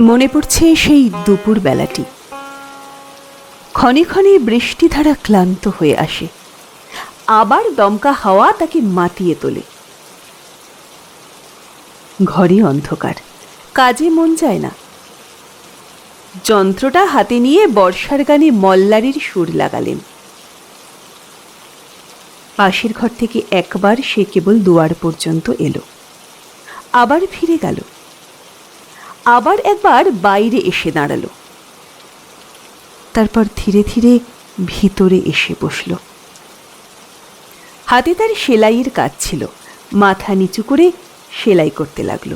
মনে পড়ছে সেই দুপুর বেলাটি ক্ষণে ক্ষণে বৃষ্টিধারা ক্লান্ত হয়ে আসে। আবার দমকা হাওয়া তাকে মাতিয়ে তোলে। ঘরে অন্ধকার, কাজে মন যায় না। যন্ত্রটা হাতে নিয়ে বর্ষার গানে মল্লারির সুর লাগালেন। পাশের ঘর থেকে একবার সে কেবল দুয়ার পর্যন্ত এলো। আবার ফিরে গেল। আবার একবার বাইরে এসে দাঁড়াল। তারপর ধীরে ধীরে ভিতরে এসে বসল। হাতে তার সেলাইয়ের কাজ ছিল, মাথা নিচু করে সেলাই করতে লাগল।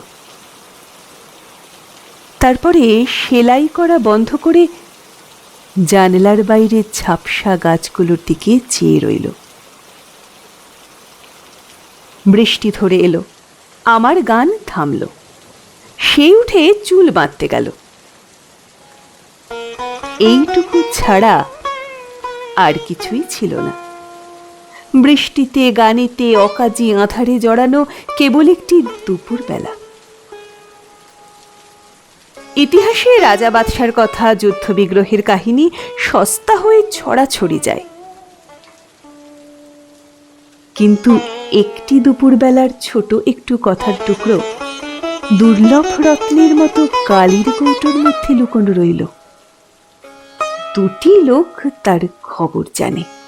তারপরে সেলাই করা বন্ধ করে জানলার বাইরে ঝাপসা গাছগুলোর দিকে চেয়ে রইল। বৃষ্টি ধরে এলো, আমার গান থামল। সে উঠে চুল বাঁধতে গেল। এইটুকু ছাড়া আর কিছুই ছিল না। বৃষ্টিতে, গানেতে, অকাজি, আঁধারে জড়ানো কেবল একটি দুপুর বেলা ইতিহাসে রাজা বাদশার কথা যুদ্ধ বিগ্রহের কাহিনী সস্তা হয়ে ছড়াছড়ি যায়। কিন্তু একটি দুপুরবেলার ছোট একটু কথার টুকরো দুর্লভ রত্নের মতো কালির কৌটোর মধ্যে লুকোনো রইল। দুটি লোক তার খবর জানে।